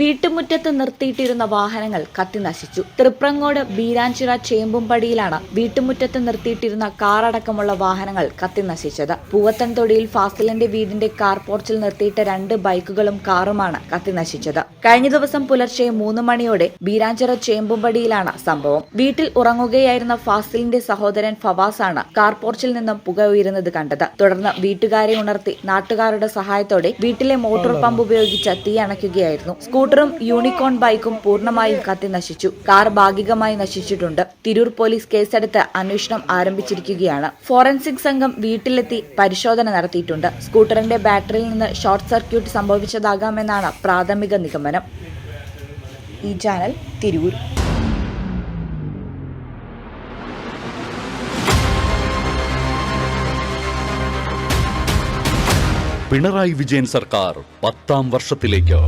വീട്ടുമുറ്റത്ത് നിർത്തിയിട്ടിരുന്ന വാഹനങ്ങൾ കത്തിനശിച്ചു തൃപ്രങ്ങോട് ബീരാഞ്ചിറ ചേമ്പുംപടിയിലാണ് വീട്ടുമുറ്റത്ത് നിർത്തിയിട്ടിരുന്ന കാറടക്കമുള്ള വാഹനങ്ങൾ കത്തിനശിച്ചത് പൂവത്തൻതൊടിയിൽ ഫാസിലിന്റെ വീടിന്റെ കാർ പോർച്ചിൽ നിർത്തിയിട്ട രണ്ട് ബൈക്കുകളും കാറുമാണ് കത്തിനശിച്ചത് കഴിഞ്ഞ ദിവസം പുലർച്ചെ മൂന്ന് മണിയോടെ ബീരാഞ്ചിറ ചേമ്പുംപടിയിലാണ് സംഭവം. വീട്ടിൽ ഉറങ്ങുകയായിരുന്ന ഫാസിലിന്റെ സഹോദരൻ ഫവാസാണ് കാർ പോർച്ചിൽ നിന്നും പുക ഉയരുന്നത് കണ്ടത്. തുടർന്ന് വീട്ടുകാരെ ഉണർത്തി നാട്ടുകാരുടെ സഹായത്തോടെ വീട്ടിലെ മോട്ടോർ പമ്പ് ഉപയോഗിച്ച് തീ അണയ്ക്കുകയായിരുന്നു. സ്കൂട്ടറും യൂണിക്കോൺ ബൈക്കും പൂർണമായും കത്തി നശിച്ചു. കാർ ഭാഗികമായി നശിച്ചിട്ടുണ്ട്. തിരൂർ പോലീസ് കേസെടുത്ത് അന്വേഷണം ആരംഭിച്ചിരിക്കുകയാണ്. ഫോറൻസിക് സംഘം വീട്ടിലെത്തി പരിശോധന നടത്തിയിട്ടുണ്ട്. സ്കൂട്ടറിന്റെ ബാറ്ററിയിൽ നിന്ന് ഷോർട്ട് സർക്യൂട്ട് സംഭവിച്ചതാകാമെന്നാണ് പ്രാഥമിക നിഗമനം. ഈ ചാനൽ തിരൂർ. പിണറായി വിജയൻ സർക്കാർ പത്താം വർഷത്തിലേക്ക്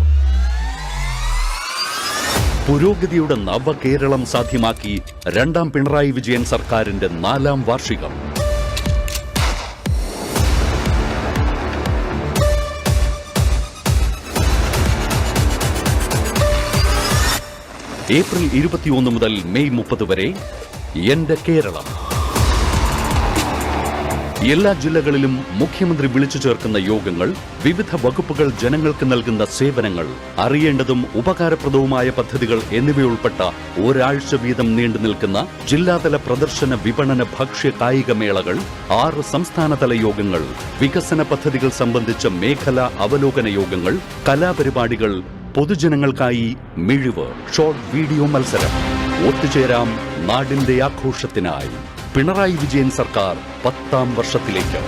പുരോഗതിയുടെ നവകേരളം സാധ്യമാക്കി രണ്ടാം പിണറായി വിജയൻ സർക്കാരിന്റെ നാലാം വാർഷികം. ഏപ്രിൽ ഇരുപത്തിയൊന്ന് മുതൽ മെയ് മുപ്പത് വരെ എന്റെ കേരളം. എല്ലാ ജില്ലകളിലും മുഖ്യമന്ത്രി വിളിച്ചു ചേർക്കുന്ന യോഗങ്ങൾ വിവിധ വകുപ്പുകൾ ജനങ്ങൾക്ക് നൽകുന്ന സേവനങ്ങൾ അറിയേണ്ടതും ഉപകാരപ്രദവുമായ പദ്ധതികൾ എന്നിവയുൾപ്പെട്ട ഒരാഴ്ച വീതം നീണ്ടു നിൽക്കുന്ന ജില്ലാതല പ്രദർശന വിപണന ഭക്ഷ്യ കായിക മേളകൾ ആറ് സംസ്ഥാനതല യോഗങ്ങൾ വികസന പദ്ധതികൾ സംബന്ധിച്ച മേഖലാ അവലോകന യോഗങ്ങൾ കലാപരിപാടികൾ പൊതുജനങ്ങൾക്കായി മിഴിവ് ഷോർട്ട് വീഡിയോ മത്സരം. ഒത്തുചേരാം നാടിന്റെ ആഘോഷത്തിനായി. പിണറായി വിജയൻ സർക്കാർ പത്താം വർഷത്തിലേക്ക്.